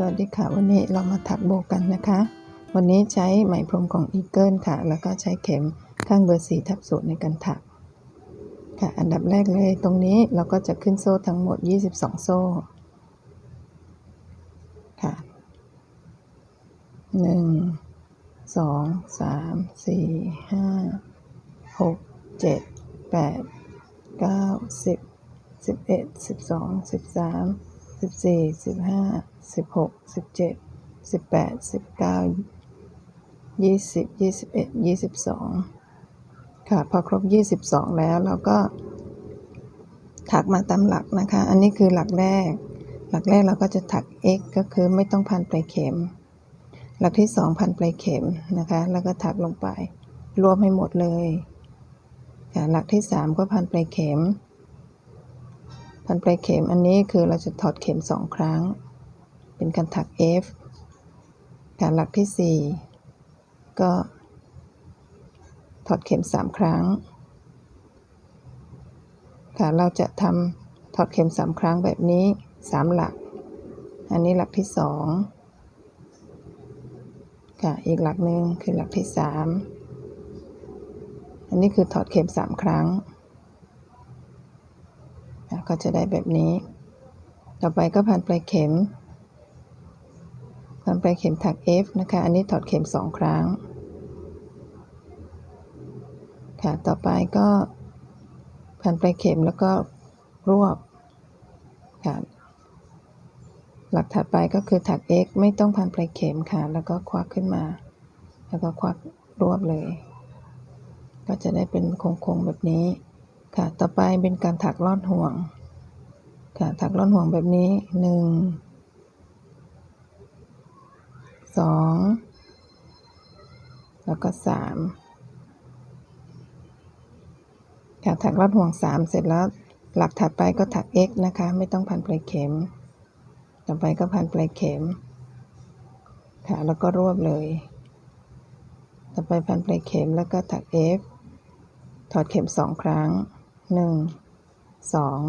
สวัสดีค่ะ วันนี้เรามาถักโบกันนะคะ วันนี้ใช้ไหมพรมของอีเกิลค่ะ แล้วก็ใช้เข็มข้างเบอร์สี่ทับสูนย์ในการถัก ค่ะ อันดับแรกเลยตรงนี้เราก็จะขึ้นโซ่ทั้งหมด 22 โซ่ ค่ะ 1 2 3 4 5 6 7 8 9 10 11 12 13 สิบสี่สิบห้าสิบหกสิบเจ็ดสิบแปดสิบเก้ายี่สิบยี่สิบเอ็ดยี่สิบสองค่ะพอครบยี่สิบสองแล้วเราก็ถักมาตามหลักนะคะ อันนี้คือหลักแรก หลักแรกเราก็จะถัก x ก็คือไม่ต้องพันปลายเข็ม หลักที่สองพันปลายเข็มนะคะ แล้วก็ถักลงไป รวมให้หมดเลยค่ะหลักที่สามก็พันปลายเข็ม พันปลายเข็มอันนี้คือเราจะถอดเข็มสองครั้ง เป็นการถัก F ค่ะหลักที่สี่ก็ถอดเข็มสามครั้งค่ะเราจะทำถอดเข็มสามครั้งแบบนี้สามหลัก อันนี้หลักที่สองค่ะ อีกหลักหนึ่งคือหลักที่สามอันนี้คือถอดเข็มสามครั้ง ก็จะได้แบบนี้ ต่อไปก็พันปลายเข็ม พันปลายเข็มถัก F นะคะ อันนี้ถอดเข็มสองครั้ง ค่ะ ต่อไปก็ พันปลายเข็มแล้วก็รวบ ค่ะ หลักถัดไปก็คือถัก X ไม่ต้องพันปลายเข็มค่ะ แล้วก็ควักขึ้นมา แล้วก็ควักรวบเลย ก็จะได้เป็นโค้งๆแบบนี้ค่ะ ต่อไปเป็นการถักลอดห่วง ค่ะถักลอดห่วงแบบนี้หนึ่งสองแล้วก็สามค่ะถักลอดห่วงสามเสร็จแล้วหลักถัดไปก็ถัก x นะคะ ไม่ต้องพันปลายเข็ม ต่อไปก็พันปลายเข็ม ค่ะแล้วก็รวบเลย ต่อไปพันปลายเข็มแล้วก็ถัก f ถอดเข็มสองครั้งหนึ่งสอง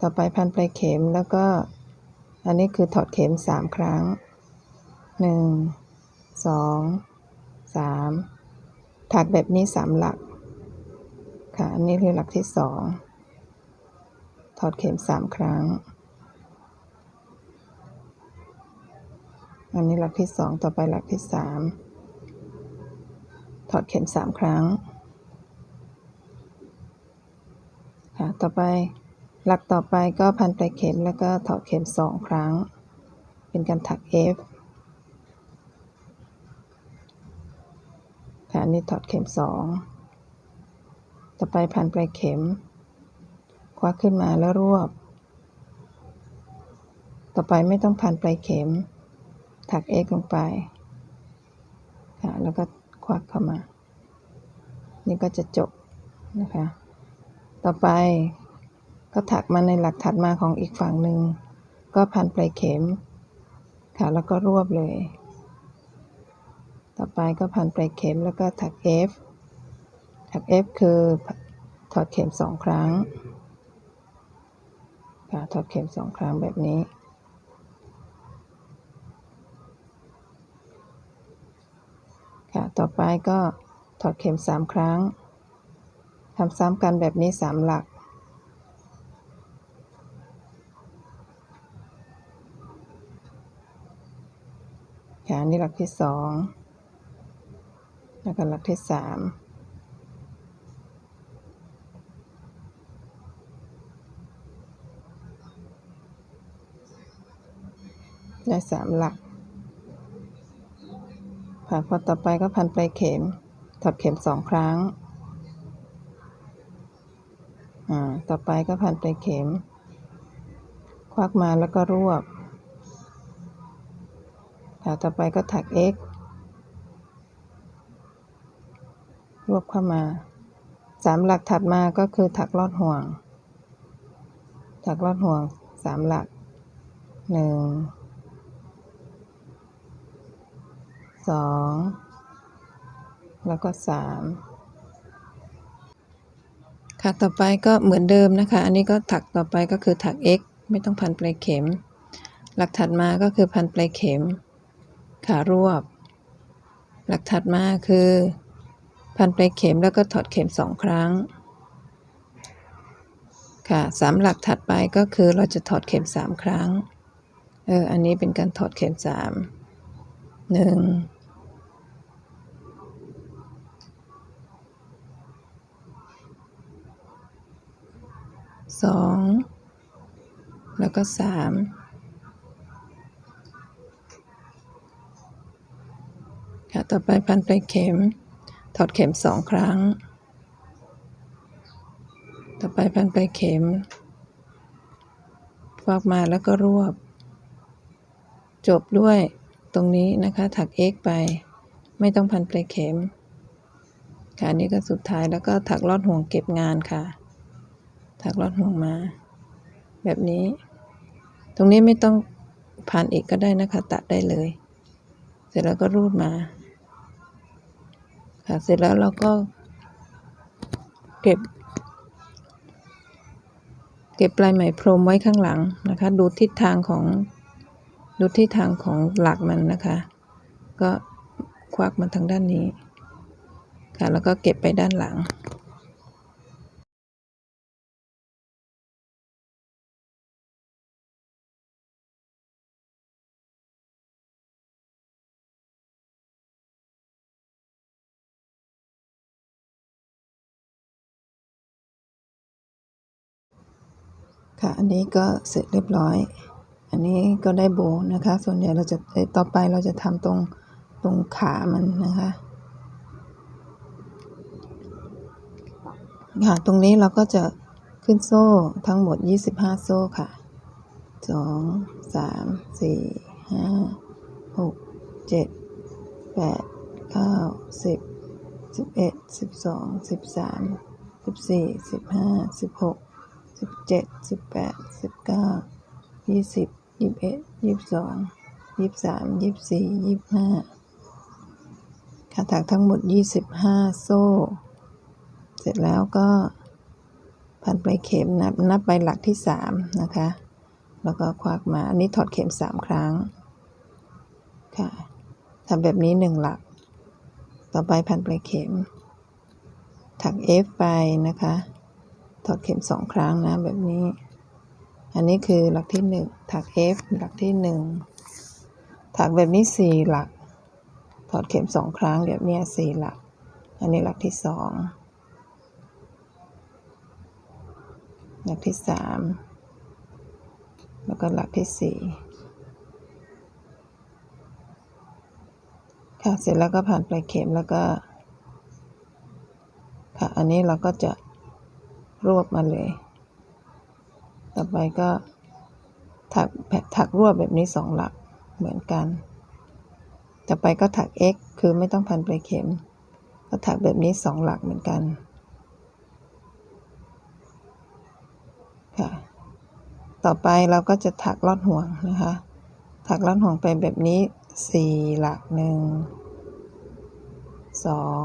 ต่อไปพันปลายเข็มแล้วก็ อันนี้คือถอดเข็มสามครั้งหนึ่งสองสามถักแบบนี้สามหลัก ค่ะ อันนี้คือหลักที่สองถอดเข็มสามครั้ง อันนี้หลักที่สองต่อไปหลักที่สามถอดเข็มสามครั้ง ค่ะ ต่อไป หลักต่อไปก็พันปลายเข็มแล้วก็ถอดเข็มสองครั้ง เป็นการถัก F ค่ะนนี้ถอดเข็มสองต่อไปพันปลายเข็ม ควักขึ้นมาแล้วรวบ ต่อไปไม่ต้องพันปลายเข็ม ถัก X ลงไป ค่ะแล้วก็ควักเข้ามา นี่ก็จะจบนะคะ ต่อไป ก็ถักมาในหลักถัดมาของอีกฝั่งหนึ่ง ก็พันปลายเข็ม ค่ะ แล้วก็รวบเลย ต่อไปก็พันปลายเข็มแล้วก็ถัก F ถัก F คือถอดเข็มสองครั้ง ค่ะ ถอดเข็มสองครั้งแบบนี้ ค่ะ ต่อไปก็ถอดเข็มสามครั้งทำซ้ำกันแบบนี้สามหลัก ค่ะนนี้หลักที่สองแล้วก็หลักที่สามได้สามหลัก ค่ะพอต่อไปก็พันปลายเข็ม ถอดเข็มสองครั้ง อ่า ต่อไปก็พันปลายเข็ม ควักมาแล้วก็รวบ ค่ะต่อไปก็ถัก x รวบเข้ามาสามหลักถัดมาก็คือถักลอดห่วง ถักลอดห่วงสามหลักหนึ่งสองแล้วก็สามค่ะต่อไปก็เหมือนเดิมนะคะ อันนี้ก็ถักต่อไปก็คือถัก x ไม่ต้องพันปลายเข็ม หลักถัดมาก็คือพันปลายเข็ม ขารวบ หลักถัดมาคือ พันปลายเข็มแล้วก็ถอดเข็มสองครั้ง ค่ะสามหลักถัดไปก็คือเราจะถอดเข็มสามครั้ง เออ อันนี้เป็นการถอดเข็มสามหนึ่งสองแล้วก็สาม ต่อไปพันปลายเข็ม ถอดเข็มสองครั้ง ต่อไปพันปลายเข็มฟอกมาแล้วก็รวบ จบด้วยตรงนี้นะคะ ถัก x ไป ไม่ต้องพันปลายเข็ม ค่ะนนี้ก็สุดท้ายแล้วก็ถักลอดห่วงเก็บงานค่ะ ถักลอดห่วงมา แบบนี้ ตรงนี้ไม่ต้องพันอีกก็ได้นะคะ ตัดได้เลย เสร็จแล้วก็รูดมา ค่ะ เสร็จแล้วเราก็ เก็บ เก็บปลายไหมพรมไว้ข้างหลังนะคะ ดูทิศทางของ ดูทิศทางของหลักมันนะคะ ก็ควักมาทางด้านนี้ ค่ะ แล้วก็เก็บไปด้านหลัง ค่ะ อันนี้ก็เสร็จเรียบร้อย อันนี้ก็ได้โบนะคะ ส่วนใหญ่เราจะต่อไปเราจะทำตรงตรงขามันนะคะค่ะ ตรงนี้เราก็จะขึ้นโซ่ทั้งหมด 25 โซ่ค่ะสองสามสี่ห้าหกเจ็ดแปดเก้า สิบเอ็ดสิบสองสิบสามสิบสี่สิบห้าสิบหกสิบเจ็ดสิบแปดสิบเก้ายี่สิบยี่สิบเอ็ดยี่สิบสองยี่สิบสามยี่สิบสี่ยี่สิบห้าค่ะถักทั้งหมดยี่สิบห้าโซ่ เสร็จแล้วก็พันปลายเข็มนับนับไปหลักที่สามนะคะ แล้วก็ควักมาอันนี้ถอดเข็มสามครั้งค่ะทำแบบนี้หนึ่งหลัก ต่อไปพันปลายเข็ม ถัก F ไปนะคะ ถอดเข็มสองครั้งนะแบบนี้ อันนี้คือหลักที่หนึ่งถัก F หลักที่หนึ่งถักแบบนี้สี่หลัก ถอดเข็มสองครั้งแบบนี้สี่หลัก อันนี้หลักที่สองหลักที่สามแล้วก็หลักที่สี่ค่ะเสร็จแล้วก็ผ่านปลายเข็มแล้วก็ ค่ะ อันนี้เราก็จะ รวบมาเลย ต่อไปก็ถักถักรวบแบบนี้สองหลักเหมือนกัน ต่อไปก็ถัก x คือไม่ต้องพันปลายเข็ม ก็ถักแบบนี้สองหลักเหมือนกันค่ะต่อไปเราก็จะถักลอดห่วงนะคะ ถักลอดห่วงไปแบบนี้สี่หลักหนึ่งสอง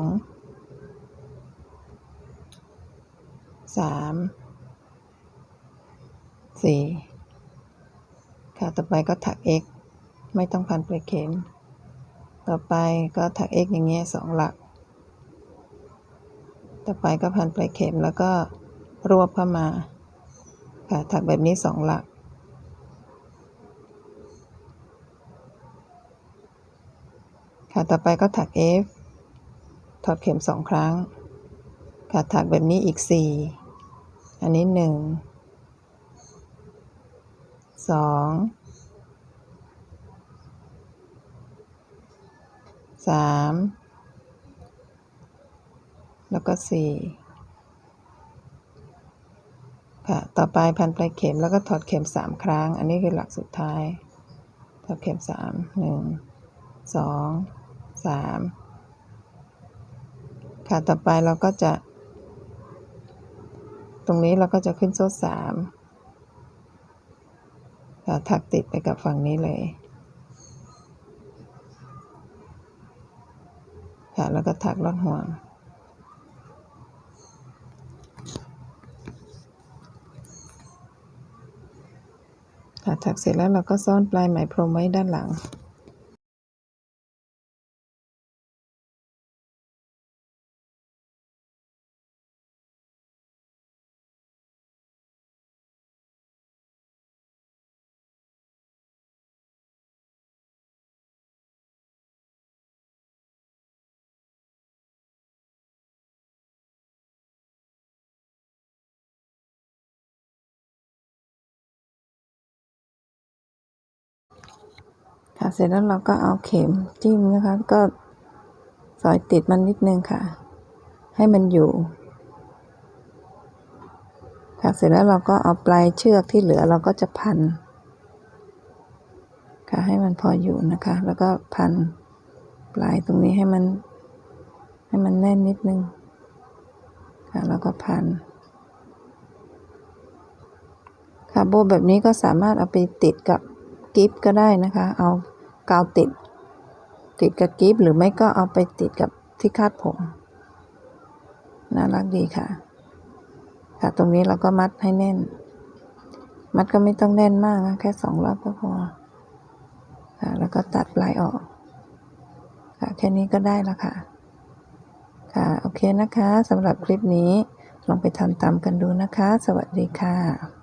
สามสี่ค่ะต่อไปก็ถัก x ไม่ต้องพันปลายเข็ม ต่อไปก็ถัก x อย่างเงี้ยสองหลัก ต่อไปก็พันปลายเข็มแล้วก็รวบเข้ามา ค่ะถักแบบนี้สองหลัก ค่ะต่อไปก็ถัก f ถอดเข็มสองครั้ง ค่ะถักแบบนี้อีกสี่ อันนี้หนึ่งสองสามแล้วก็สี่ค่ะ ต่อไปพันปลายเข็มแล้วก็ถอดเข็มสามครั้ง อันนี้คือหลักสุดท้าย ถอดเข็มสามหนึ่งสองสามค่ะ ต่อไปเราก็จะ รงนี้เราก็จะขึ้นโซ่สามถักติดไปกับฝั่งนี้เลย ค่ะ แล้วก็ถักลอดห่วง ค่ะ ถักเสร็จแล้วเราก็ซ่อนปลายไหมพรมไว้ด้านหลัง ค่ะ เสร็จแล้วเราก็เอาเข็มจิ้มนะคะ ก็สอยติดมันนิดนึงค่ะ ให้มันอยู่ ค่ะ เสร็จแล้วเราก็เอาปลายเชือกที่เหลือเราก็จะพัน ค่ะ ให้มันพออยู่นะคะ แล้วก็พันปลายตรงนี้ให้มัน ให้มันแน่นนิดนึง ค่ะ แล้วก็พันค่ะโบแบบนี้ก็สามารถเอาไปติดกับกิฟก็ได้นะคะ เอา กาวติด ติดกับกิฟหรือไม่ก็เอาไปติดกับที่คาดผม น่ารักดีค่ะ ค่ะตรงนี้เราก็มัดให้แน่น มัดก็ไม่ต้องแน่นมากนะแค่สองรอบก็พอค่ะแล้วก็ตัดปลายออก ค่ะแค่นี้ก็ได้แล้วค่ะค่ะ โอเคนะคะสำหรับคลิปนี้ ลองไปทำตามกันดูนะคะ สวัสดีค่ะ